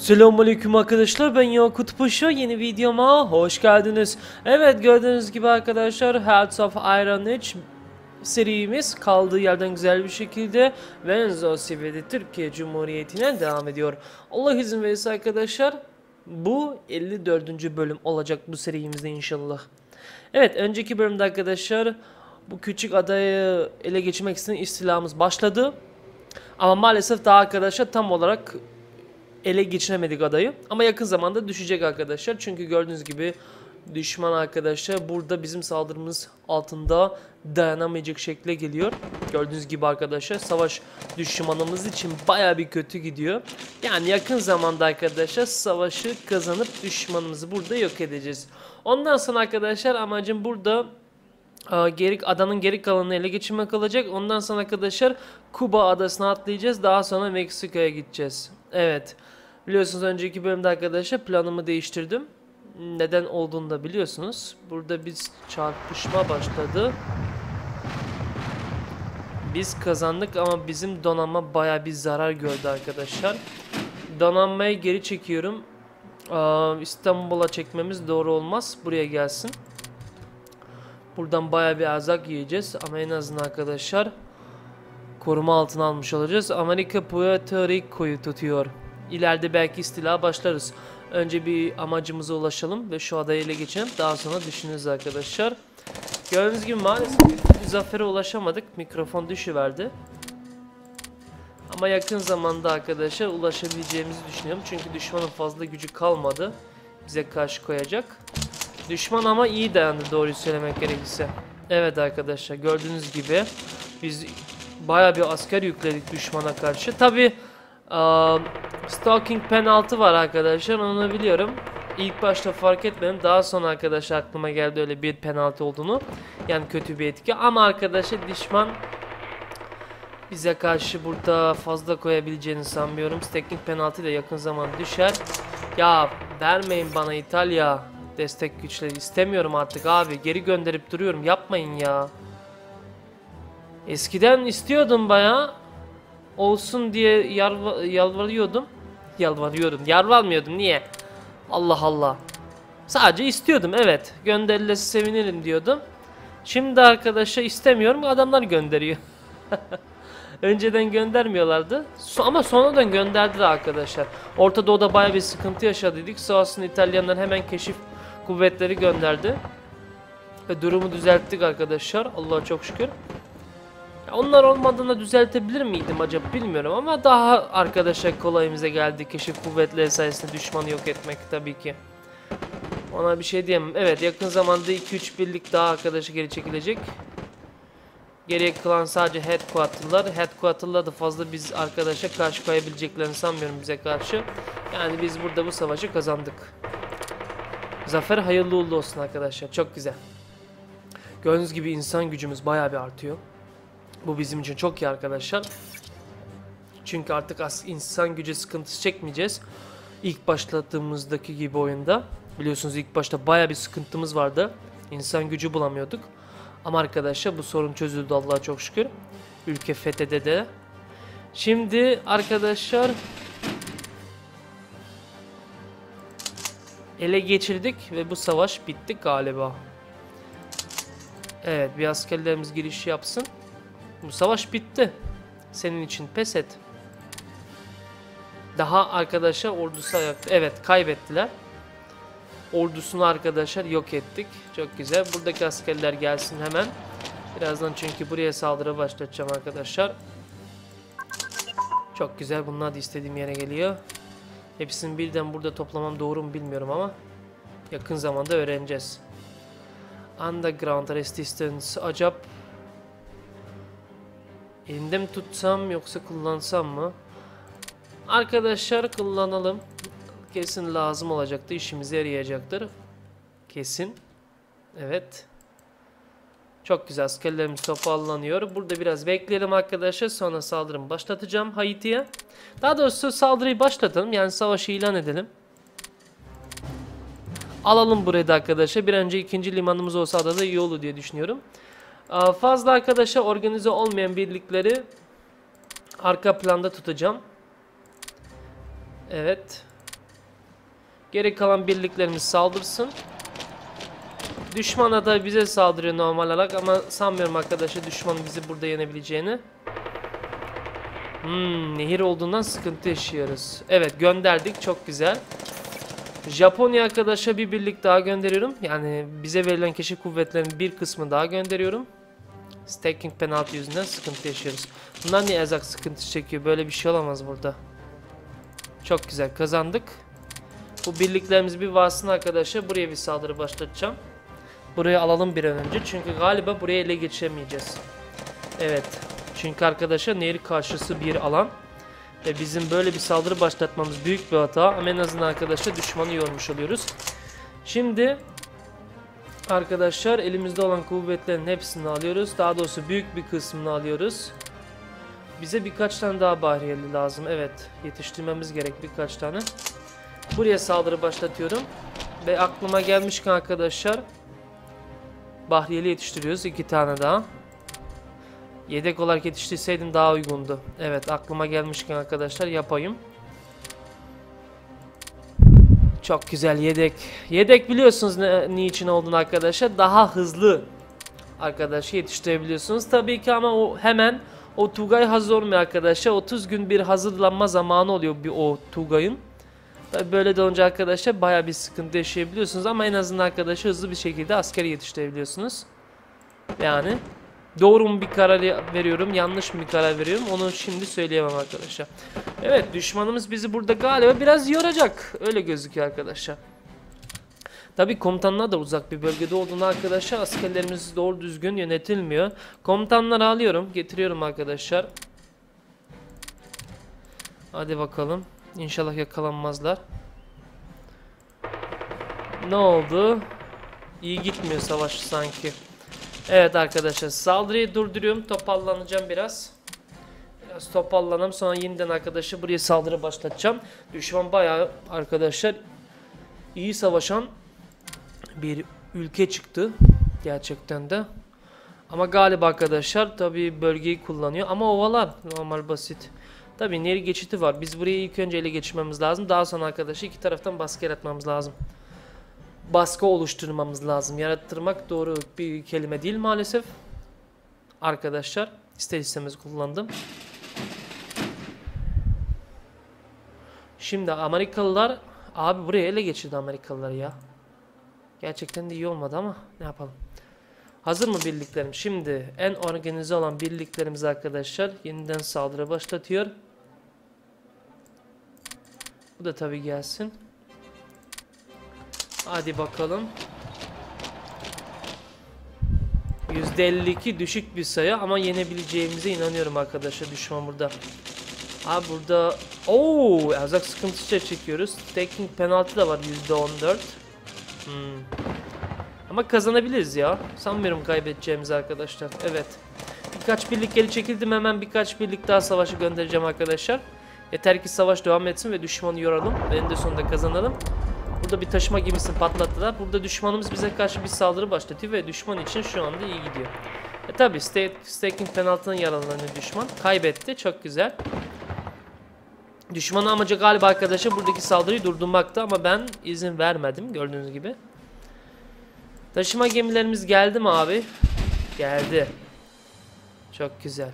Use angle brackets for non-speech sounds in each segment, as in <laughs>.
Selamünaleyküm arkadaşlar ben Yakut Paşa yeni videoma hoş geldiniz. Evet gördüğünüz gibi arkadaşlar Hearts of Iron Age serimiz kaldığı yerden güzel bir şekilde Venzo seviyede Türkiye Cumhuriyeti'ne devam ediyor. Allah izin verirse arkadaşlar bu 54. bölüm olacak bu serimizde inşallah. Evet önceki bölümde arkadaşlar bu küçük adayı ele geçirmek için istilamız başladı. Ama maalesef daha arkadaşlar tam olarak ele geçiremedik adayı. Ama yakın zamanda düşecek arkadaşlar. Çünkü gördüğünüz gibi düşman arkadaşlar burada bizim saldırımız altında dayanamayacak şekle geliyor. Gördüğünüz gibi arkadaşlar savaş düşmanımız için baya bir kötü gidiyor. Yani yakın zamanda arkadaşlar savaşı kazanıp düşmanımızı burada yok edeceğiz. Ondan sonra arkadaşlar amacım burada Aa, geri adanın geri kalanını ele geçirmek olacak. Ondan sonra arkadaşlar Kuba adasına atlayacağız. Daha sonra Meksiko'ya gideceğiz. Evet. Biliyorsunuz önceki bölümde arkadaşlar planımı değiştirdim. Neden olduğunu da biliyorsunuz. Burada biz çarpışma başladı. Biz kazandık ama bizim donanma baya bir zarar gördü arkadaşlar. Donanmayı geri çekiyorum. İstanbul'a çekmemiz doğru olmaz. Buraya gelsin. Buradan baya bir erzak yiyeceğiz ama en azından arkadaşlar koruma altına almış olacağız. Amerika Puerto Rico'yu tutuyor. İleride belki istila başlarız. Önce bir amacımıza ulaşalım ve şu adayı ele geçelim. Daha sonra düşünürüz arkadaşlar. Gördüğünüz gibi maalesef bir zafere ulaşamadık. Mikrofon düşüverdi. Ama yakın zamanda arkadaşlar ulaşabileceğimizi düşünüyorum. Çünkü düşmanın fazla gücü kalmadı. Bize karşı koyacak. Düşman ama iyi dayandı doğruyu söylemek gerekirse. Evet arkadaşlar gördüğünüz gibi biz baya bir asker yükledik düşmana karşı. Tabi stalking penaltı var arkadaşlar onu biliyorum. İlk başta fark etmedim. Daha sonra arkadaşlar aklıma geldi öyle bir penaltı olduğunu. Yani kötü bir etki. Ama arkadaşlar düşman bize karşı burada fazla koyabileceğini sanmıyorum. Stalking penaltı da yakın zaman düşer. Ya vermeyin bana İtalya destek güçleri istemiyorum artık abi. Geri gönderip duruyorum. Yapmayın ya. Eskiden istiyordum baya. Olsun diye yarva, yalvarıyordum. Yalvarıyordum. Yalvarmıyordum. Niye? Allah Allah. Sadece istiyordum evet. Gönderilesi sevinirim diyordum. Şimdi arkadaşa istemiyorum. Adamlar gönderiyor. <laughs> Önceden göndermiyorlardı. Ama sonradan gönderdiler arkadaşlar. Orta Doğu'da baya bir sıkıntı yaşadıydık. Sağ olsun İtalyanlar hemen keşif kuvvetleri gönderdi. Ve durumu düzelttik arkadaşlar. Allah'a çok şükür. Ya onlar olmadığında düzeltebilir miydim acaba bilmiyorum ama daha arkadaşlar kolayımıza geldi. Keşif kuvvetleri sayesinde düşmanı yok etmek tabii ki. Ona bir şey diyemem. Evet yakın zamanda 2-3 birlik daha arkadaşı geri çekilecek. Geriye kalan sadece headquarter'lar. Headquarter'lar da fazla biz arkadaşa karşı koyabileceklerini sanmıyorum bize karşı. Yani biz burada bu savaşı kazandık. Zafer hayırlı uğurlu olsun arkadaşlar. Çok güzel. Gördüğünüz gibi insan gücümüz bayağı bir artıyor. Bu bizim için çok iyi arkadaşlar. Çünkü artık as insan gücü sıkıntısı çekmeyeceğiz. İlk başladığımızdaki gibi oyunda. Biliyorsunuz ilk başta bayağı bir sıkıntımız vardı. İnsan gücü bulamıyorduk. Ama arkadaşlar bu sorun çözüldü Allah'a çok şükür. Ülke fethede de. Şimdi arkadaşlar ele geçirdik ve bu savaş bitti galiba. Evet bir askerlerimiz giriş yapsın. Bu savaş bitti. Senin için pes et. Daha arkadaşlar ordusu ayakta. Evet kaybettiler. Ordusunu arkadaşlar yok ettik. Çok güzel. Buradaki askerler gelsin hemen. Birazdan çünkü buraya saldırı başlatacağım arkadaşlar. Çok güzel. Bunlar da istediğim yere geliyor. Hepsini birden burada toplamam doğru mu bilmiyorum ama yakın zamanda öğreneceğiz. Underground Resistance acaba elimde mi tutsam yoksa kullansam mı? Arkadaşlar kullanalım. Kesin lazım olacaktı. işimize yarayacaktır. Kesin. Evet. Çok güzel. Askerlerimiz toparlanıyor. Burada biraz bekleyelim arkadaşlar. Sonra saldırımı başlatacağım Haiti'ye. Daha doğrusu saldırıyı başlatalım. Yani savaşı ilan edelim. Alalım burayı da arkadaşlar. Bir önce ikinci limanımız olsa da iyi olur diye düşünüyorum. Fazla arkadaşlar organize olmayan birlikleri arka planda tutacağım. Evet. Geri kalan birliklerimiz saldırsın. Düşmana da bize saldırıyor normal olarak ama sanmıyorum arkadaşlar düşmanın bizi burada yenebileceğini. Hmm, nehir olduğundan sıkıntı yaşıyoruz. Evet gönderdik çok güzel. Japonya arkadaşa bir birlik daha gönderiyorum. Yani bize verilen keşif kuvvetlerinin bir kısmı daha gönderiyorum. Staking penalty yüzünden sıkıntı yaşıyoruz. Bunlar niye erzak sıkıntı çekiyor? Böyle bir şey olamaz burada. Çok güzel kazandık. Bu birliklerimiz bir varsın arkadaşlar. Buraya bir saldırı başlatacağım. Burayı alalım bir an önce. Çünkü galiba buraya ele geçemeyeceğiz. Evet. Çünkü arkadaşlar nehir karşısı bir alan. Ve bizim böyle bir saldırı başlatmamız büyük bir hata. Ama en azından arkadaşlar düşmanı yormuş oluyoruz. Şimdi arkadaşlar elimizde olan kuvvetlerin hepsini alıyoruz. Daha doğrusu büyük bir kısmını alıyoruz. Bize birkaç tane daha bahriyeli lazım. Evet yetiştirmemiz gerek birkaç tane. Buraya saldırı başlatıyorum. Ve aklıma gelmişken arkadaşlar Bahriyeli yetiştiriyoruz. iki tane daha. Yedek olarak yetiştirseydim daha uygundu. Evet aklıma gelmişken arkadaşlar yapayım. Çok güzel yedek. Yedek biliyorsunuz ne, niçin olduğunu arkadaşlar. Daha hızlı arkadaşı yetiştirebiliyorsunuz. Tabii ki ama o hemen o Tugay hazır olmuyor arkadaşlar. 30 gün bir hazırlanma zamanı oluyor bir o Tugay'ın. Böyle de olunca arkadaşlar baya bir sıkıntı yaşayabiliyorsunuz ama en azından arkadaşlar hızlı bir şekilde askeri yetiştirebiliyorsunuz. Yani doğru mu bir karar veriyorum, yanlış mı bir karar veriyorum onu şimdi söyleyemem arkadaşlar. Evet düşmanımız bizi burada galiba biraz yoracak. Öyle gözüküyor arkadaşlar. Tabi komutanlar da uzak bir bölgede olduğunu arkadaşlar askerlerimiz doğru düzgün yönetilmiyor. Komutanları alıyorum, getiriyorum arkadaşlar. Hadi bakalım. İnşallah yakalanmazlar. Ne oldu? İyi gitmiyor savaş sanki. Evet arkadaşlar saldırıyı durduruyorum. Toparlanacağım biraz. Biraz toparlanalım sonra yeniden arkadaşlar buraya saldırı başlatacağım. Düşman bayağı arkadaşlar iyi savaşan bir ülke çıktı. Gerçekten de. Ama galiba arkadaşlar tabi bölgeyi kullanıyor. Ama ovalar normal basit. Tabi nehir geçiti var. Biz burayı ilk önce ele geçirmemiz lazım. Daha sonra arkadaşlar iki taraftan baskı yaratmamız lazım. Baskı oluşturmamız lazım. Yarattırmak doğru bir kelime değil maalesef. Arkadaşlar ister istemez kullandım. Şimdi Amerikalılar abi buraya ele geçirdi Amerikalılar ya. Gerçekten de iyi olmadı ama ne yapalım. Hazır mı birliklerim? Şimdi en organize olan birliklerimiz arkadaşlar yeniden saldırı başlatıyor. Bu da tabi gelsin. Hadi bakalım. %52 düşük bir sayı ama yenebileceğimize inanıyorum arkadaşlar düşman burada. Abi burada ooo erzak sıkıntısı çekiyoruz. Taking penaltı da var %14. Hmm. Ama kazanabiliriz ya. Sanmıyorum kaybedeceğimiz arkadaşlar. Evet. Birkaç birlik geri çekildim. Hemen birkaç birlik daha savaşı göndereceğim arkadaşlar. Yeter ki savaş devam etsin ve düşmanı yoralım. Ve en de sonunda kazanalım. Burada bir taşıma gemisini patlattılar. Burada düşmanımız bize karşı bir saldırı başlatıyor ve düşman için şu anda iyi gidiyor. E tabi staking penaltının yaralanıyor düşman. Kaybetti. Çok güzel. Düşmanın amacı galiba arkadaşlar buradaki saldırıyı durdurmakta ama ben izin vermedim gördüğünüz gibi. Taşıma gemilerimiz geldi mi abi? Geldi. Çok güzel.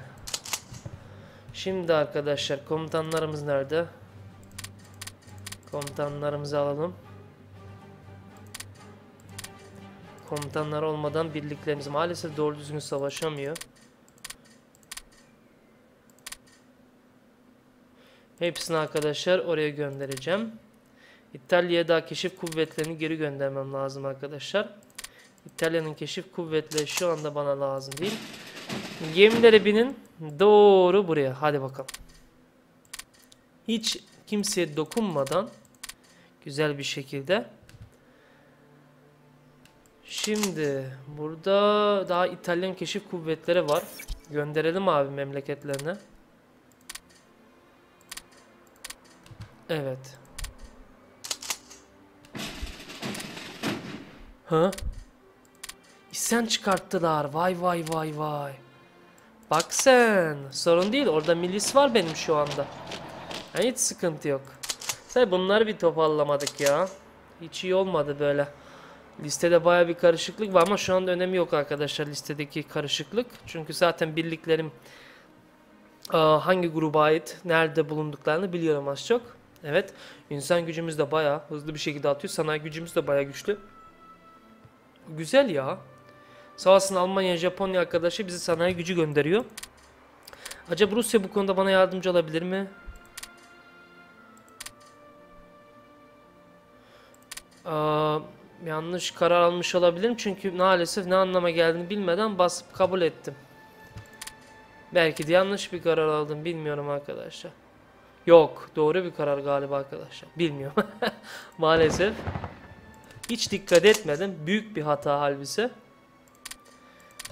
Şimdi arkadaşlar komutanlarımız nerede? Komutanlarımızı alalım. Komutanlar olmadan birliklerimiz maalesef doğru düzgün savaşamıyor. Hepsini arkadaşlar oraya göndereceğim. İtalya'ya daha keşif kuvvetlerini geri göndermem lazım arkadaşlar. İtalya'nın keşif kuvvetleri şu anda bana lazım değil. Gemilere binin. Doğru buraya. Hadi bakalım. Hiç kimseye dokunmadan güzel bir şekilde. Şimdi burada daha İtalyan keşif kuvvetleri var. Gönderelim abi memleketlerine. Evet. Ha? İsyan çıkarttılar. Vay vay vay vay. Bak sen. Sorun değil. Orada milis var benim şu anda. Yani hiç sıkıntı yok. Sen bunları bir toparlamadık ya. Hiç iyi olmadı böyle. Listede baya bir karışıklık var ama şu anda önemi yok arkadaşlar listedeki karışıklık. Çünkü zaten birliklerim aa, hangi gruba ait, nerede bulunduklarını biliyorum az çok. Evet, insan gücümüz de baya hızlı bir şekilde atıyor. Sanayi gücümüz de baya güçlü. Güzel ya. Sağ olsun Almanya, Japonya arkadaşı bizi sanayi gücü gönderiyor. Acaba Rusya bu konuda bana yardımcı olabilir mi? Aa, yanlış karar almış olabilirim çünkü maalesef ne anlama geldiğini bilmeden basıp kabul ettim. Belki de yanlış bir karar aldım bilmiyorum arkadaşlar. Yok doğru bir karar galiba arkadaşlar. Bilmiyorum. <laughs> maalesef. Hiç dikkat etmedim. Büyük bir hata halbise.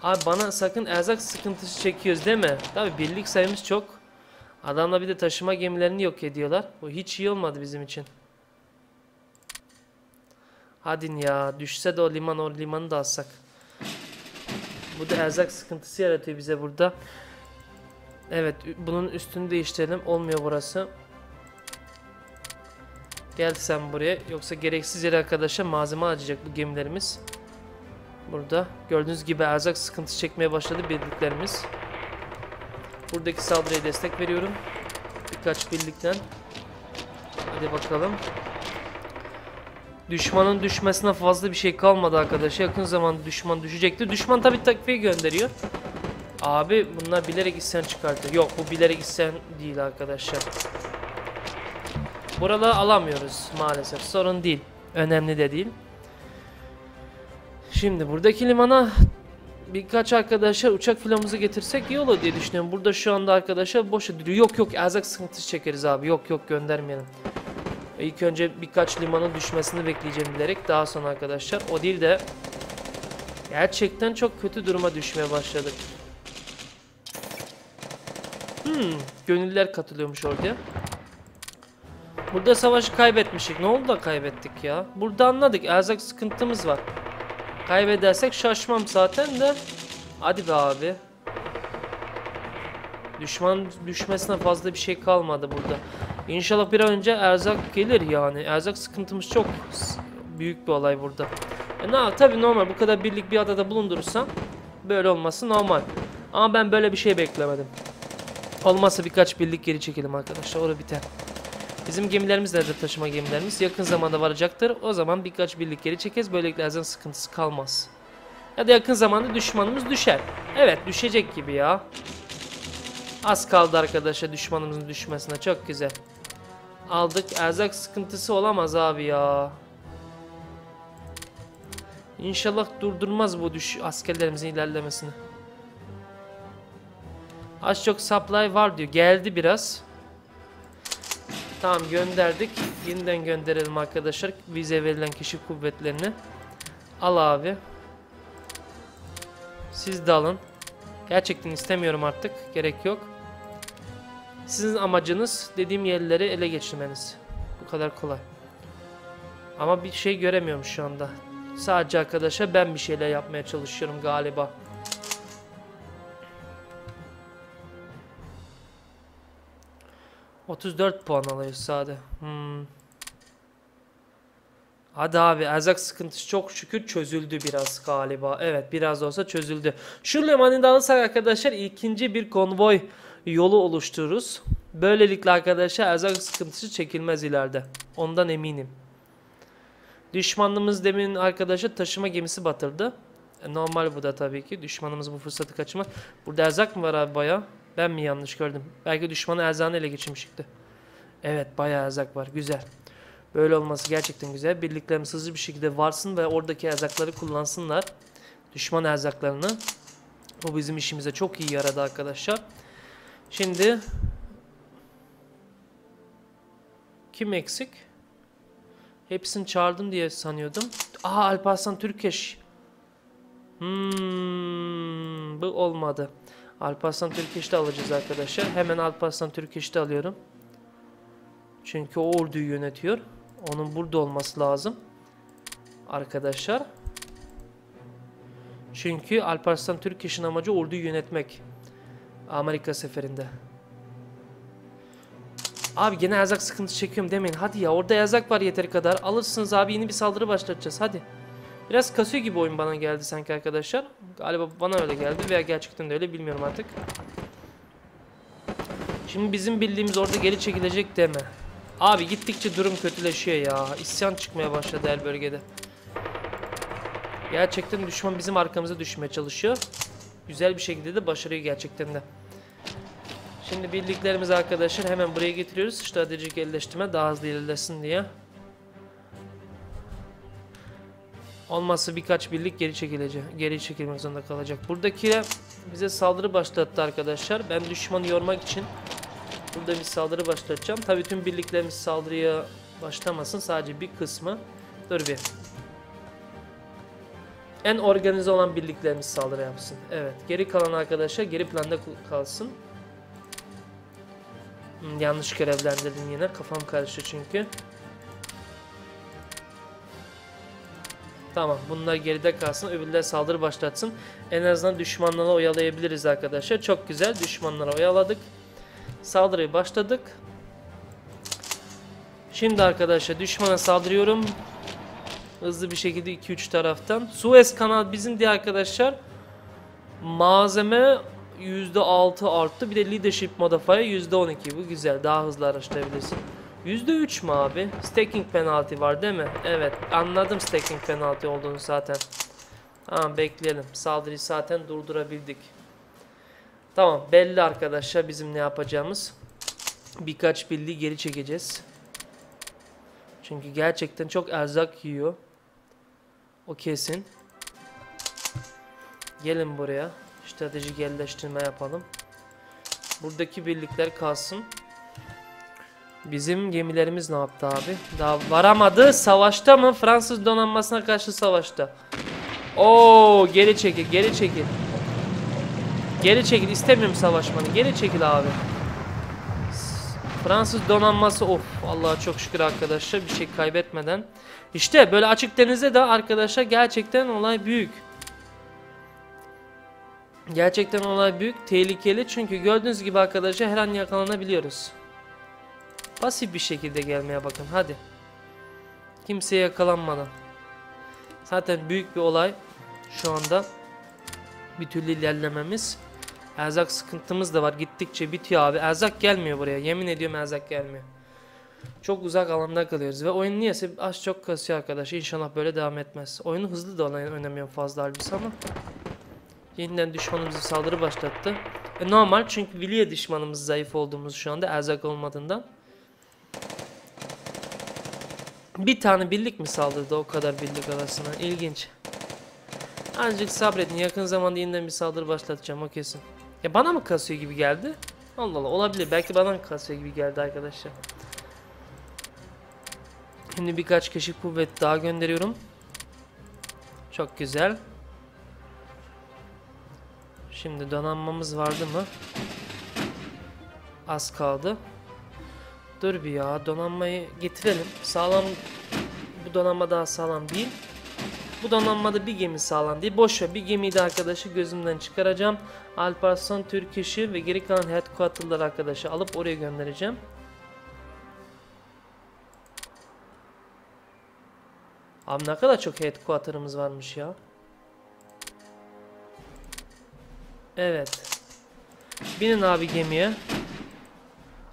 Abi bana sakın erzak sıkıntısı çekiyoruz değil mi? Tabi birlik sayımız çok. Adamla bir de taşıma gemilerini yok ediyorlar. Bu hiç iyi olmadı bizim için. Hadi ya düşse de o liman o limanı da alsak. Bu da erzak sıkıntısı yaratıyor bize burada. Evet bunun üstünü değiştirelim. Olmuyor burası. Gel sen buraya. Yoksa gereksiz yere arkadaşa malzeme harcayacak bu gemilerimiz. Burada. Gördüğünüz gibi erzak sıkıntısı çekmeye başladı birliklerimiz. Buradaki saldırıya destek veriyorum. Birkaç birlikten. Hadi bakalım. Düşmanın düşmesine fazla bir şey kalmadı arkadaşlar. Yakın zamanda düşman düşecektir. Düşman tabi takviye gönderiyor. Abi bunlar bilerek isyan çıkartıyor. Yok bu bilerek isyan değil arkadaşlar. Buraları alamıyoruz maalesef. Sorun değil. Önemli de değil. Şimdi buradaki limana birkaç arkadaşlar uçak filomuzu getirsek iyi olur diye düşünüyorum. Burada şu anda arkadaşlar boşa duruyor. Yok yok erzak sıkıntısı çekeriz abi. Yok yok göndermeyelim. İlk önce birkaç limanın düşmesini bekleyeceğim bilerek daha sonra arkadaşlar. O değil de gerçekten çok kötü duruma düşmeye başladık. Hmm, gönüllüler katılıyormuş oraya. Burada savaşı kaybetmiştik. Ne oldu da kaybettik ya? Burada anladık. Erzak sıkıntımız var. Kaybedersek şaşmam zaten de. Hadi be abi. Düşman düşmesine fazla bir şey kalmadı burada. İnşallah bir an önce erzak gelir yani. Erzak sıkıntımız çok büyük bir olay burada. E ne tabii normal bu kadar birlik bir adada bulundurursam böyle olması normal. Ama ben böyle bir şey beklemedim. Olmazsa birkaç birlik geri çekelim arkadaşlar. Orada biter. Bizim gemilerimiz nerede taşıma gemilerimiz? Yakın zamanda varacaktır. O zaman birkaç birlik geri çekeriz. Böylelikle erzan sıkıntısı kalmaz. Ya da yakın zamanda düşmanımız düşer. Evet düşecek gibi ya. Az kaldı arkadaşlar düşmanımızın düşmesine. Çok güzel. Aldık. Erzak sıkıntısı olamaz abi ya. İnşallah durdurmaz bu düş askerlerimizin ilerlemesini. Az çok supply var diyor. Geldi biraz. Tamam gönderdik. Yeniden gönderelim arkadaşlar. Vize verilen kişi kuvvetlerini. Al abi. Siz de alın. Gerçekten istemiyorum artık. Gerek yok. Sizin amacınız dediğim yerleri ele geçirmeniz. Bu kadar kolay. Ama bir şey göremiyorum şu anda. Sadece arkadaşlar ben bir şeyler yapmaya çalışıyorum galiba. ...34 puan alıyoruz sade. Hmm. Hadi abi erzak sıkıntısı çok şükür çözüldü biraz galiba. Evet biraz olsa çözüldü. Şu limanı da alırsak arkadaşlar ikinci bir konvoy yolu oluştururuz. Böylelikle arkadaşlar erzak sıkıntısı çekilmez ileride. Ondan eminim. Düşmanımız demin arkadaşlar taşıma gemisi batırdı. E, normal bu da tabii ki. Düşmanımız bu fırsatı kaçırmaz. Burada erzak mı var abi baya? Ben mi yanlış gördüm? Belki düşmanı erzağını ele geçirmişti. Evet bayağı erzak var. Güzel. Böyle olması gerçekten güzel. Birliklerimiz hızlı bir şekilde varsın ve oradaki erzakları kullansınlar. Düşman erzaklarını. Bu bizim işimize çok iyi yaradı arkadaşlar. Şimdi kim eksik? Hepsini çağırdım diye sanıyordum. Aha Alparslan Türkeş. Hmm, bu olmadı. Alparslan Türkeş'te alacağız arkadaşlar. Hemen Alparslan Türkeş'te alıyorum. Çünkü o orduyu yönetiyor. Onun burada olması lazım. Arkadaşlar. Çünkü Alparslan Türkeş'in amacı orduyu yönetmek. Amerika seferinde. Abi gene erzak sıkıntı çekiyorum demeyin. Hadi ya orada erzak var yeteri kadar. Alırsınız abi yeni bir saldırı başlatacağız. Hadi. Biraz kasıyor gibi oyun bana geldi sanki arkadaşlar. Galiba bana öyle geldi veya gerçekten de öyle bilmiyorum artık. Şimdi bizim bildiğimiz orada geri çekilecek deme. Abi gittikçe durum kötüleşiyor ya. İsyan çıkmaya başladı her bölgede. Gerçekten düşman bizim arkamıza düşmeye çalışıyor. Güzel bir şekilde de başarıyor gerçekten de. Şimdi birliklerimiz arkadaşlar hemen buraya getiriyoruz. Stratejik elleştirme daha hızlı ilerlesin diye. Olmazsa birkaç birlik geri çekilecek. Geri çekilmek zorunda kalacak. Buradakiler bize saldırı başlattı arkadaşlar. Ben düşmanı yormak için burada bir saldırı başlatacağım. Tabii tüm birliklerimiz saldırıya başlamasın. Sadece bir kısmı. Dur bir. En organize olan birliklerimiz saldırı yapsın. Evet. Geri kalan arkadaşlar geri planda kalsın. Hmm, yanlış görevlendirdim yine. Kafam karıştı çünkü. Tamam bunlar geride kalsın. Öbürler saldırı başlatsın. En azından düşmanları oyalayabiliriz arkadaşlar. Çok güzel. Düşmanları oyaladık. Saldırıyı başladık. Şimdi arkadaşlar düşmana saldırıyorum. Hızlı bir şekilde 2-3 taraftan. Suez kanal bizim diye arkadaşlar. Malzeme %6 arttı. Bir de leadership modifier %12. Bu güzel. Daha hızlı araştırabilirsin. %3 mü abi? Stacking penalty var değil mi? Evet. Anladım stacking penalty olduğunu zaten. Tamam bekleyelim. Saldırıyı zaten durdurabildik. Tamam belli arkadaşlar bizim ne yapacağımız. Birkaç birliği geri çekeceğiz. Çünkü gerçekten çok erzak yiyor. O kesin. Gelin buraya. Stratejik yerleştirme yapalım. Buradaki birlikler kalsın. Bizim gemilerimiz ne yaptı abi? Daha varamadı. Savaşta mı? Fransız donanmasına karşı savaşta. Oo, geri çekil, geri çekil. Geri çekil. İstemiyorum savaşmanı. Geri çekil abi. Fransız donanması of Allah'a çok şükür arkadaşlar bir şey kaybetmeden. İşte böyle açık denizde de arkadaşlar gerçekten olay büyük. Gerçekten olay büyük, tehlikeli çünkü gördüğünüz gibi arkadaşlar her an yakalanabiliyoruz. Pasif bir şekilde gelmeye bakın hadi. Kimseye yakalanmadan. Zaten büyük bir olay şu anda. Bir türlü ilerlememiz. Erzak sıkıntımız da var. Gittikçe bitiyor abi. Erzak gelmiyor buraya. Yemin ediyorum erzak gelmiyor. Çok uzak alanda kalıyoruz ve oyun niyeyse az çok kasıyor arkadaş. İnşallah böyle devam etmez. Oyunu hızlı da oynamıyorum fazla halbuki ama. Yeniden düşmanımızı saldırı başlattı. E normal çünkü biliyor düşmanımız zayıf olduğumuz şu anda erzak olmadığından. Bir tane birlik mi saldırdı o kadar birlik arasına? İlginç. Azıcık sabredin. Yakın zamanda yeniden bir saldırı başlatacağım o kesin. Ya bana mı kasıyor gibi geldi? Allah Allah olabilir. Belki bana mı kasıyor gibi geldi arkadaşlar. Şimdi birkaç kişi kuvvet daha gönderiyorum. Çok güzel. Şimdi donanmamız vardı mı? Az kaldı. Dur bir ya donanmayı getirelim. Sağlam bu donanma daha sağlam değil. Bu donanmada bir gemi sağlam değil. Boş ver bir gemiyi de arkadaşı gözümden çıkaracağım. Alparslan Türk işi ve geri kalan headquarter'lar arkadaşı alıp oraya göndereceğim. Abi ne kadar çok headquarter'ımız varmış ya. Evet. Binin abi gemiye.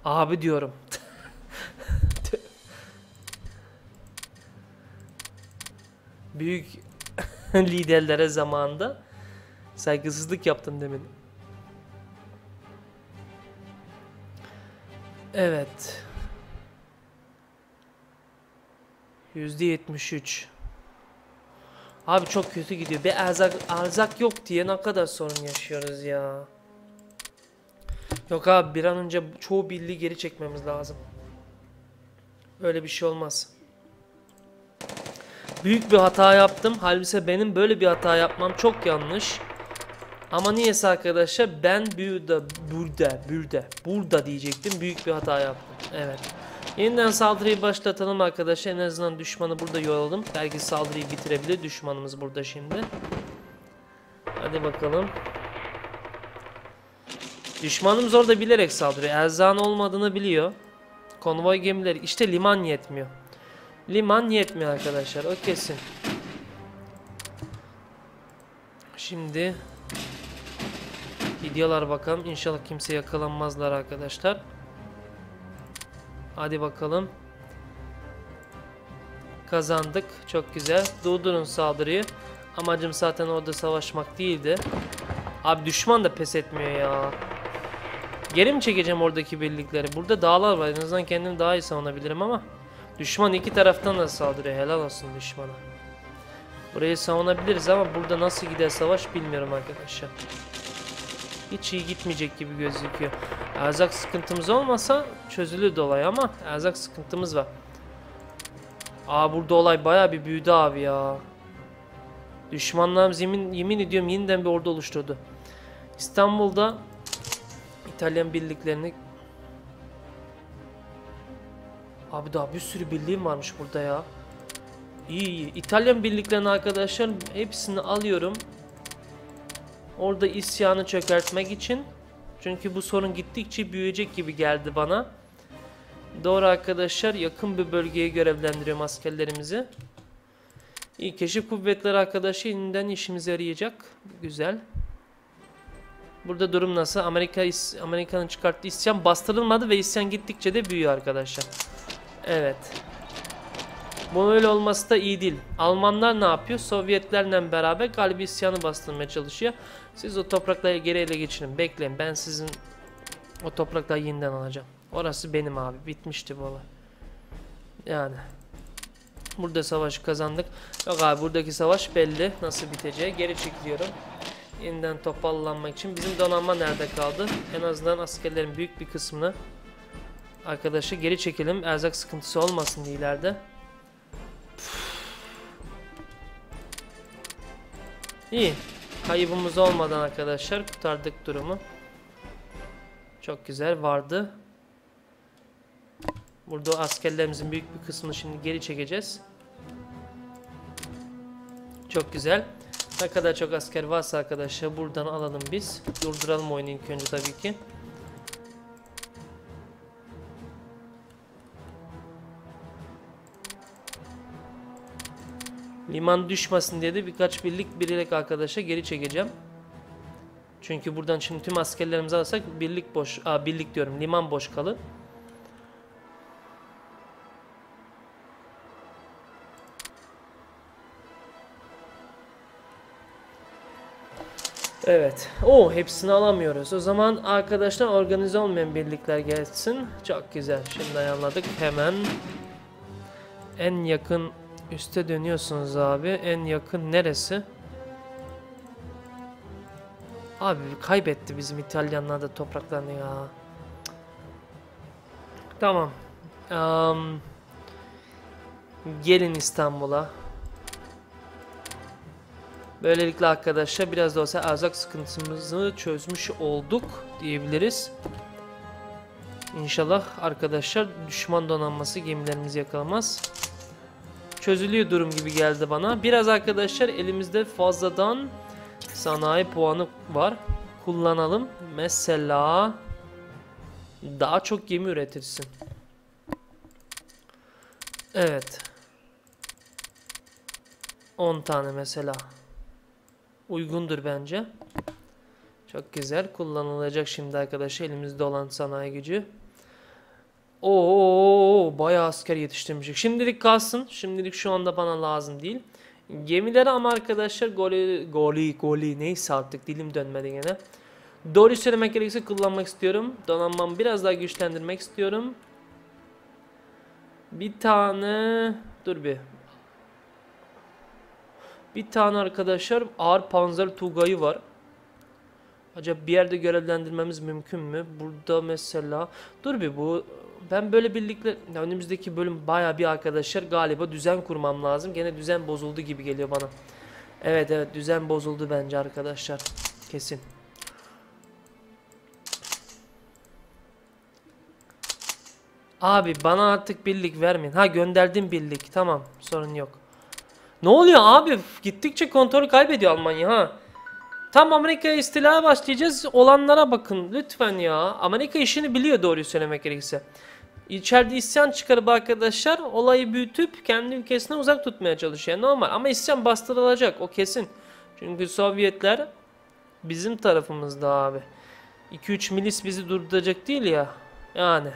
Abi diyorum. <laughs> Büyük <laughs> liderlere zamanında saygısızlık yaptın demin. Evet. Yüzde yetmiş üç. Abi çok kötü gidiyor. Bir erzak, erzak yok diye ne kadar sorun yaşıyoruz ya. Yok abi bir an önce çoğu birliği geri çekmemiz lazım. Öyle bir şey olmaz. Büyük bir hata yaptım. Halbuki benim böyle bir hata yapmam çok yanlış. Ama niyeyse arkadaşlar ben burada, burada, burada, burada diyecektim. Büyük bir hata yaptım. Evet. Yeniden saldırıyı başlatalım arkadaşlar. En azından düşmanı burada yoralım. Belki saldırıyı bitirebilir düşmanımız burada şimdi. Hadi bakalım. Düşmanımız orada bilerek saldırıyor. Erzan olmadığını biliyor. Konvoy gemileri. İşte liman yetmiyor. Liman yetmiyor arkadaşlar. O kesin. Şimdi gidiyorlar bakalım. İnşallah kimse yakalanmazlar arkadaşlar. Hadi bakalım. Kazandık. Çok güzel. Durdurun saldırıyı. Amacım zaten orada savaşmak değildi. Abi düşman da pes etmiyor ya. Geri mi çekeceğim oradaki birlikleri? Burada dağlar var. En azından kendim daha iyi savunabilirim ama düşman iki taraftan da saldırıyor. Helal olsun düşmana. Burayı savunabiliriz ama burada nasıl gider savaş bilmiyorum arkadaşlar. Hiç iyi gitmeyecek gibi gözüküyor. Erzak sıkıntımız olmasa çözülür olay ama erzak sıkıntımız var. Aa burada olay baya bir büyüdü abi ya. Düşmanlarımız yemin, yemin ediyorum yeniden bir ordu oluşturdu. İstanbul'da İtalyan birliklerini Abi daha bir sürü birliğim varmış burada ya. İyi iyi. İtalyan birliklerini arkadaşlar hepsini alıyorum. Orada isyanı çökertmek için. Çünkü bu sorun gittikçe büyüyecek gibi geldi bana. Doğru arkadaşlar yakın bir bölgeye görevlendiriyorum askerlerimizi. İyi keşif kuvvetleri arkadaşı yeniden işimize yarayacak. Güzel. Burada durum nasıl? Amerika Amerika'nın çıkarttığı isyan bastırılmadı ve isyan gittikçe de büyüyor arkadaşlar. Evet. Bunun öyle olması da iyi değil. Almanlar ne yapıyor? Sovyetlerle beraber galibi isyanı bastırmaya çalışıyor. Siz o toprakları geri ele geçirin. Bekleyin. Ben sizin o toprakları yeniden alacağım. Orası benim abi. Bitmişti bu olay. Yani. Burada savaş kazandık. Yok abi buradaki savaş belli. Nasıl biteceği. Geri çekiliyorum. Yeniden toparlanmak için. Bizim donanma nerede kaldı? En azından askerlerin büyük bir kısmını arkadaşı geri çekelim. Erzak sıkıntısı olmasın diye ileride. İyi. Kaybımız olmadan arkadaşlar kurtardık durumu. Çok güzel vardı. Burada askerlerimizin büyük bir kısmını şimdi geri çekeceğiz. Çok güzel. Ne kadar çok asker varsa arkadaşlar buradan alalım biz. Durduralım oyunu ilk önce tabii ki. Liman düşmesin diye de birkaç birlik birlik arkadaşa geri çekeceğim. Çünkü buradan şimdi tüm askerlerimizi alırsak birlik boş, aa, birlik diyorum liman boş kalır. Evet. O hepsini alamıyoruz. O zaman arkadaşlar organize olmayan birlikler gelsin. Çok güzel. Şimdi ayarladık. Hemen en yakın üste dönüyorsunuz abi. En yakın neresi? Abi kaybetti bizim İtalyanlar da topraklarını ya. Tamam. Um, gelin İstanbul'a. Böylelikle arkadaşlar biraz da olsa erzak sıkıntımızı çözmüş olduk diyebiliriz. İnşallah arkadaşlar düşman donanması gemilerimizi yakalamaz. Çözülüyor durum gibi geldi bana. Biraz arkadaşlar elimizde fazladan sanayi puanı var. Kullanalım. Mesela daha çok gemi üretirsin. Evet. 10 tane mesela uygundur bence. Çok güzel kullanılacak şimdi arkadaşlar elimizde olan sanayi gücü. Oo bayağı asker yetiştirmişik. Şimdilik kalsın. Şimdilik şu anda bana lazım değil. Gemileri ama arkadaşlar goli goli goli neyse artık dilim dönmedi yine. Doğru söylemek gerekirse kullanmak istiyorum. Donanmamı biraz daha güçlendirmek istiyorum. Bir tane dur bir bir tane arkadaşlar ağır panzer Tugay'ı var. Acaba bir yerde görevlendirmemiz mümkün mü? Burada mesela dur bir bu ben böyle birlikte önümüzdeki bölüm baya bir arkadaşlar galiba düzen kurmam lazım. Gene düzen bozuldu gibi geliyor bana. Evet evet düzen bozuldu bence arkadaşlar. Kesin. Abi bana artık birlik vermeyin. Ha gönderdim birlik. Tamam sorun yok. Ne oluyor abi? Gittikçe kontrolü kaybediyor Almanya ha. Tam Amerika'ya istilaya başlayacağız. Olanlara bakın lütfen ya. Amerika işini biliyor doğruyu söylemek gerekirse. İçeride isyan çıkarıp arkadaşlar olayı büyütüp kendi ülkesine uzak tutmaya çalışıyor. Normal ama isyan bastırılacak o kesin. Çünkü Sovyetler bizim tarafımızda abi. 2-3 milis bizi durduracak değil ya. Yani.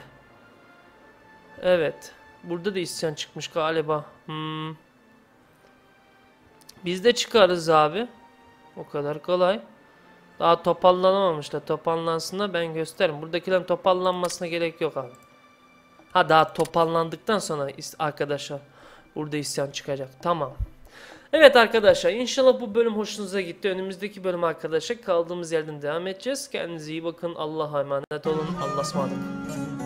Evet. Burada da isyan çıkmış galiba. Hmm. Biz de çıkarız abi. O kadar kolay. Daha toparlanamamışlar. Toparlansınlar ben gösteririm. Buradakilerin toparlanmasına gerek yok abi. Ha daha toparlandıktan sonra arkadaşlar burada isyan çıkacak. Tamam. Evet arkadaşlar inşallah bu bölüm hoşunuza gitti. Önümüzdeki bölüm arkadaşlar kaldığımız yerden devam edeceğiz. Kendinize iyi bakın. Allah'a emanet olun. Allah'a ısmarladık.